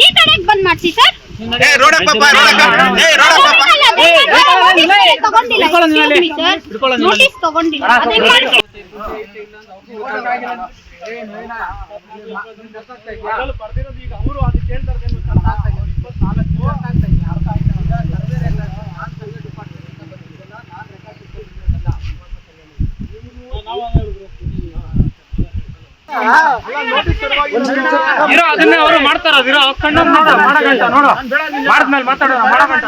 ಈ ಕಡೆಗ್ ಬಂದ್ ಮಾಡ್ಸಿ ಸರ್ ನೋಟಿಸ್ ತಗೊಂಡಿಲ್ಲ. ಅದೇ ಮಾಡಿ ಇರೋ, ಅದನ್ನೇ ಅವರು ಮಾಡ್ತಾರ ಕಣ್ಣು ಮಾಡಗಂಟ ಮಾತಾಡೋಣ, ಮಾಡಗಂಟ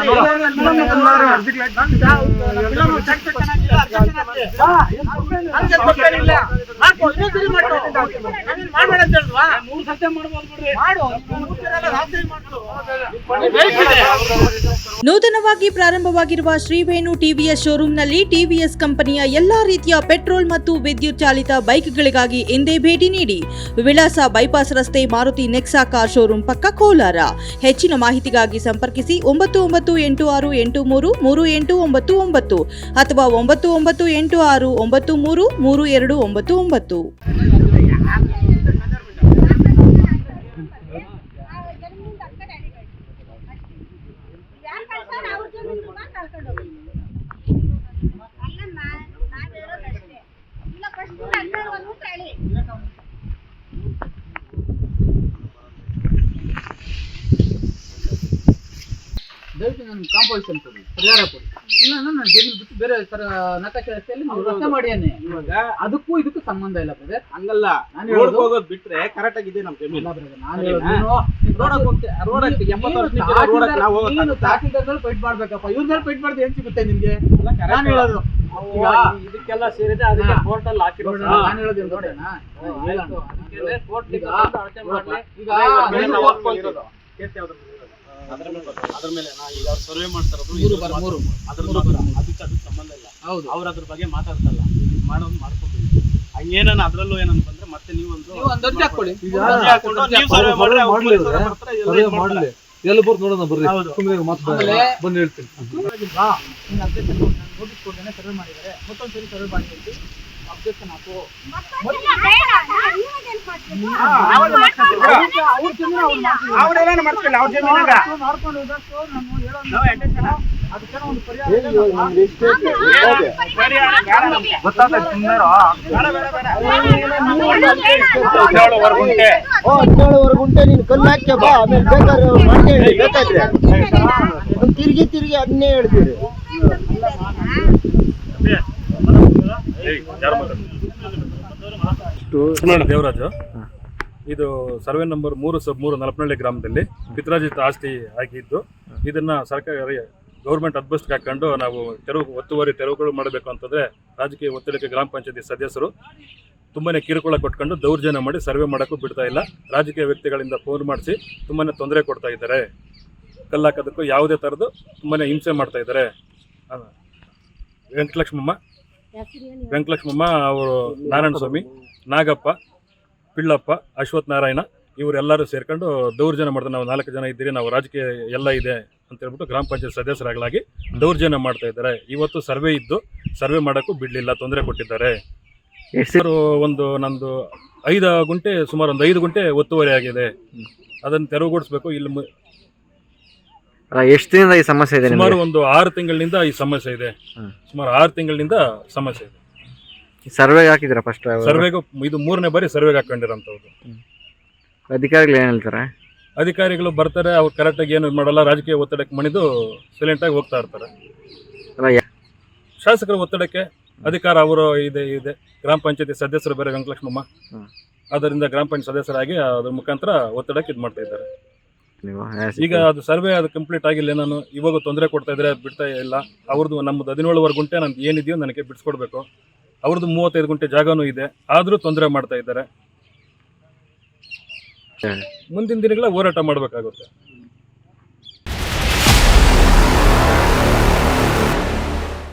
ನೂತನವಾಗಿ ಪ್ರಾರಂಭವಾಗಿರುವ ಶ್ರೀವೇಣು ಟಿವಿಎಸ್ ಶೋರೂಮ್ನಲ್ಲಿ ಟಿವಿಎಸ್ ಕಂಪನಿಯ ಎಲ್ಲಾ ರೀತಿಯ ಪೆಟ್ರೋಲ್ ಮತ್ತು ವಿದ್ಯುತ್ ಚಾಲಿತ ಬೈಕ್ಗಳಿಗಾಗಿ ಎಂದೇ ಭೇಟಿ ನೀಡಿ. ವಿಳಾಸ ಬೈಪಾಸ್ ರಸ್ತೆ, ಮಾರುತಿ ನೆಕ್ಸಾ ಕಾರ್ ಶೋರೂಮ್ ಪಕ್ಕ ಕೋಲಾರ. ಹೆಚ್ಚಿನ ಮಾಹಿತಿಗಾಗಿ ಸಂಪರ್ಕಿಸಿ ಒಂಬತ್ತು ಒಂಬತ್ತು ಎಂಟು ಆರು ಎಂಟು ಮೂರು ಮೂರು ಎಂಟು ಒಂಬತ್ತು ಒಂಬತ್ತು ಅಥವಾ ಒಂಬತ್ತು ಒಂಬತ್ತು ಎಂಟು ಆರು ಒಂಬತ್ತು ಮೂರು ಮೂರು ಎರಡು ಒಂಬತ್ತು ಒಂಬತ್ತು ಯಾರ್ ಕಳ್ಸ್ತಾರ ಅವ್ರ ಜಮೀನ್ ಕೂಡ ಕಳ್ಕೊಂಡ್ ಹೋಗಿ ಅಲ್ಲ ನಾ- ನಾವ್ ಹೇಳೋದಷ್ಟೇ. ಇಲ್ಲ first ಹನ್ನೆರಡು ಬಂದ್ಬಿಟ್ಟು ಹೇಳಿ ನನ್ನ ಕಾಂಪೋಸಿಷನ್ ಕೊಡಿ ಪರಿಹಾರ ಕೊಡಿ. ಇಲ್ಲ ನಾನು ಜಮೀನು ಬಿಟ್ಟು ಬೇರೆ ತರ ನಕಾಶೆ ರಸ್ತೆಯಲ್ಲಿ ನೀವು ರಸ್ತೆ ಮಾಡಿಯಾನೆ ಇವಾಗ ಅದಕ್ಕೂ ಇದಕ್ಕೂ ಸಂಬಂಧ ಇಲ್ಲ ಬ್ರದರ್ ಹಂಗಲ್ಲ. ನಾನು ರೋಡ್ ಹೇಳೋದು ಹೋಗೋದು ಬಿಟ್ರೆ ಕರೆಕ್ಟ್ ಆಗಿದೆ ನಮ್ ಜಮೀನು. ಇಲ್ಲ ಬ್ರದರ್ ನಾನು ಸರಿನಾ? ಹೇಳೋದು ನೀನು- ನೀನು ರೋಡಕ್ ಹೋಗ್ತೆ- ಎಪ್ಪತ್ತು ವರ್ಷ ನಿಂತಿರೋ ನಾವು ನೀನು ಮೇಲೆ ಫೈಟ್ ಮಾಡ್ಬೇಕಪ್ಪ. ಇವ್ರ ಮೇಲೆ ಫೈಟ್ ಮಾಡಿದ್ರೆ ಏನ್ ಸಿಗುತ್ತೆ ನಿಮ್ಗೆ? ನಾನು ಹೇಳೋದು. ಇದಕ್ಕೆಲ್ಲ ಸೇರಿದೆ ಅದಕ್ಕೆ. ಕೋರ್ಟ್ ಅಲ್ಲಿ ಹಾಕಿರೋಣ ನಾನು ಹೇಳೋದು ನೋಡೋಣ. ಕೋರ್ಟ್ ಈಗ ಓದ್ಕೊಳ್ತೀವಿ. ಕೇಳ್ತೆ ಅದ್ರ ಮೇಲೆ ಇರೋದು. ಅದ್ರ ಮೇಲೆ ಬರ್ತದೆ. ಅದ್ರ ಮೇಲೆ ನಾ ಈಗ ಸರ್ವೆ ಮಾಡ್ತಾ ಇರೋದು ಮೂರು ಬರ- ಮೂರು. ಅದ್ರ ಮೂರು ಮಾತ್ರ. ಬರ- ಅದಕ್ಕೆ ಅದಕ್ಕೆ ಸಂಬಂಧ ಇಲ್ಲ. ಹೌದು. ಅವ್ರ ಅದ್ರ ಬಗ್ಗೆ ಮಾತಾಡ್ತಲ್ಲ. ಮಾಡೋದು ಮಾಡ್ಕೊಬೇಕು ಹಂಗೇನ ಅದ್ರಲ್ಲೂ ಏನಂತ ಬಂದ್ರೆ ಮತ್ತೆ ನೀವೊಂದು ನೀವು ಒಂದು ಅರ್ಜಿ ಹಾಕೊಳ್ಳಿ ಅರ್ಜಿ ಹಾಕೊಂಡು ನೀವು ಸರ್ವೆ ಮಾಡಿದ್ರೆ ಅವ್ರು police ಅವ್ರು. ಬರ್ತಾರೆ, ಎಲ್ಲ ಇದು ಮಾಡ್ತಾರೆ. ಎಲ್ಲ ಬರ್ದು ನೋಡೋಣ ಬರ್ರಿ. ಹೌದು. ಸುಮ್ಮನೆ ಮಾತು ಆಮೇಲೆ ಬಂದು ಹೇಳ್ತೀನಿ. ಅದಕ್ಕೆ ನೋಟಿಸ್ ಕೊಡ್ದೇನೆ ಸರ್ವೆ ಮಾಡಿದ್ದಾರೆ. ಮತ್ತೊಂದು ಸರಿ ಸರ್ವೆ ಮಾಡಿ ಅಬ್ಜೆಕ್ಷನ್ ಹಾಕು ಮತ್ತೊಂದ್ಸಲ ಬೇಡ ನಾವ್ ಇವಾಗೇನ್ ಮಾಡ್ತೀವಿ? ಹಾ, ಅವ್ರ್ ಆವಾಗ ಮಾಡ್ಕೊಂತೀವಿ. ಮಾಡ್ಕೊಂಡು ಅವ್ರ ಜಮೀನು ಅವ್ರು ಮಾಡ್ಕೊಳ್ಳಿ. ಅವ್ರೆಲ್ಲ ಮಾಡ್ಕೊಳ್ಳಿ ಅವ್ರ ಜಮೀನಾಗ ಅವ್ರು ಮಾಡ್ಕೊಂಡು ಇದ್ದಷ್ಟು ನಾನು ಹೇಳೋದು ನಾವು attention ಆ? ಅದಕ್ಕೇನೋ ಒಂದು ಪರಿಹಾರ ಇದೆ ಅಲ್ವಾ? ಹದಿನೇಳುವರೆ ಗುಂಟೆ ನೀನು ಕಲ್ಲು ಹಾಕ್ಯ ಬಾ ಆಮೇಲೆ ಬೇಕಾದ್ರೆ ತಿರ್ಗಿ ತಿರ್ಗಿ ಅದನ್ನೇ ಹೇಳ್ತೀರಿ ದೇವರಾಜು. ಇದು ಸರ್ವೆ ನಂಬರ್ ಮೂರು ಸಬ್ ಮೂರು ನಲಪನಹಳ್ಳಿ ಗ್ರಾಮದಲ್ಲಿ ಪಿತ್ರಾಜಿತ ಆಸ್ತಿ ಆಗಿದ್ದು ಇದನ್ನ ಸರ್ಕಾರ ಗೌರ್ಮೆಂಟ್ ಅದ್ಬಸ್ಟ್ಗೆ ಹಾಕೊಂಡು ನಾವು ತೆರವು ಒತ್ತುವರಿ ತೆರವುಗಳು ಮಾಡಬೇಕು ಅಂತಂದ್ರೆ ರಾಜಕೀಯ ಒತ್ತಡಕ್ಕೆ ಗ್ರಾಮ ಪಂಚಾಯತಿ ಸದಸ್ಯರು ತುಂಬಾನೇ ಕಿರುಕುಳ ಕೊಟ್ಕೊಂಡು ದೌರ್ಜನ್ಯ ಮಾಡಿ ಸರ್ವೆ ಮಾಡೋಕ್ಕೂ ಬಿಡ್ತಾ ಇಲ್ಲ. ರಾಜಕೀಯ ವ್ಯಕ್ತಿಗಳಿಂದ ಫೋನ್ ಮಾಡಿಸಿ ತುಂಬಾನೇ ತೊಂದರೆ ಕೊಡ್ತಾ ಇದ್ದಾರೆ. ಕಲ್ಲಾಕೋದಕ್ಕೂ ಯಾವುದೇ ಥರದ್ದು ತುಂಬಾನೇ ಹಿಂಸೆ ಮಾಡ್ತಾ ಇದ್ದಾರೆ. ವೆಂಕಟಲಕ್ಷ್ಮಮ್ಮ ವೆಂಕಟಲಕ್ಷ್ಮಮ್ಮ ಅವರು ನಾರಾಯಣ ಸ್ವಾಮಿ ನಾಗಪ್ಪ, ಪಿಳ್ಳಪ್ಪ, ಅಶ್ವಥ್ ನಾರಾಯಣ, ಇವರೆಲ್ಲರೂ ಸೇರ್ಕೊಂಡು ದೌರ್ಜನ್ಯ ಮಾಡ್ತಾರೆ ನಾವು ನಾಲ್ಕು ಜನ ಇದ್ದೀರಿ, ನಾವು ರಾಜಕೀಯ ಎಲ್ಲ ಇದೆ ಅಂತ ಹೇಳ್ಬಿಟ್ಟು ಗ್ರಾಮ ಪಂಚಾಯತ್ ಸದಸ್ಯರಾಗಲಾಗಿ ದೌರ್ಜನ್ಯ ಮಾಡ್ತಾ ಇದ್ದಾರೆ. ಇವತ್ತು ಸರ್ವೆ ಇದ್ದು ಸರ್ವೆ ಮಾಡೋಕ್ಕೂ ಬಿಡಲಿಲ್ಲ, ತೊಂದರೆ ಕೊಟ್ಟಿದ್ದಾರೆ. ಹೆಸರು ಒಂದು ನಂದು ಐದು ಗುಂಟೆ, ಸುಮಾರು ಒಂದು ಐದು ಗುಂಟೆ ಒತ್ತುವರಿ ಆಗಿದೆ. ಅದನ್ನು ತೆರವುಗೊಳಿಸ್ಬೇಕು, ಇಲ್ಲಿ ಎಷ್ಟು ದಿನದ ಈ ಸಮಸ್ಯೆ ಇದೆ ಸುಮಾರು ಒಂದು ಆರು ತಿಂಗಳಿನಿಂದ ಈ ಸಮಸ್ಯೆ ಇದೆ. ಹ್ಮ್. ಸುಮಾರು ಆರು ತಿಂಗಳಿನಿಂದ ಸಮಸ್ಯೆ ಇದೆ. ಸರ್ವೆಗೆ ಹಾಕಿದ್ರ ಫಸ್ಟ್ ಸರ್ವೆಗೂ ಇದು ಮೂರನೇ ಬಾರಿ ಸರ್ವೆಗೆ ಹಾಕೊಂಡಿರೋಂಥವ್ರು ಅಧಿಕಾರಿಗಳು ಏನು ಹೇಳ್ತಾರೆ? ಅಧಿಕಾರಿಗಳು ಬರ್ತಾರೆ ಅವ್ರು ಕರೆಕ್ಟಾಗಿ ಏನು ಮಾಡಲ್ಲ ರಾಜಕೀಯ ಒತ್ತಡಕ್ಕೆ ಮಣಿದು ಸೈಲೆಂಟಾಗಿ ಹೋಗ್ತಾ ಇರ್ತಾರೆ. ಅಲ್ಲ, ಯಾ- ಶಾಸಕರ ಒತ್ತಡಕ್ಕೆ ಅಧಿಕಾರ ಅವರು ಇದೆ ಇದೆ. ಗ್ರಾಮ ಪಂಚಾಯತಿ ಸದಸ್ಯರು ಬೇರೆ ವೆಂಕಟಲಕ್ಷ್ಮಮ್ಮ. ಹ್ಮ್. ಅದರಿಂದ ಗ್ರಾಮ ಪಂಚಾಯತ್ ಸದಸ್ಯರಾಗಿ ಅದ್ರ ಮುಖಾಂತರ ಒತ್ತಡಕ್ಕೆ ಇದು ಮಾಡ್ತಾ ಇದ್ದಾರೆ. ನೀವು. ಈಗ ಅದು ಸರ್ವೆ ಅದು ಕಂಪ್ಲೀಟ್ ಆಗಿಲ್ಲ ನಾನು ಇವಾಗ ತೊಂದರೆ ಕೊಡ್ತಾ ಇದ್ರೆ ಬಿಡ್ತಾ ಇಲ್ಲ. ಅವ್ರದ್ದು ನಮ್ಮದು ಹದಿನೇಳುವರೆ ಗುಂಟೆ ನಂದು ಏನಿದೆಯೋ ನನಗೆ ಬಿಡಿಸ್ಕೊಡ್ಬೇಕು. ಅವ್ರದ್ದು ಮೂವತ್ತೈದು ಗುಂಟೆ ಜಾಗನೂ ಇದೆ ಆದರೂ ತೊಂದರೆ ಮಾಡ್ತಾ ಇದ್ದಾರೆ. ಮುಂದಿನ ದಿನಗಳ ಹೋರಾಟ ಮಾಡಬೇಕಾಗುತ್ತೆ.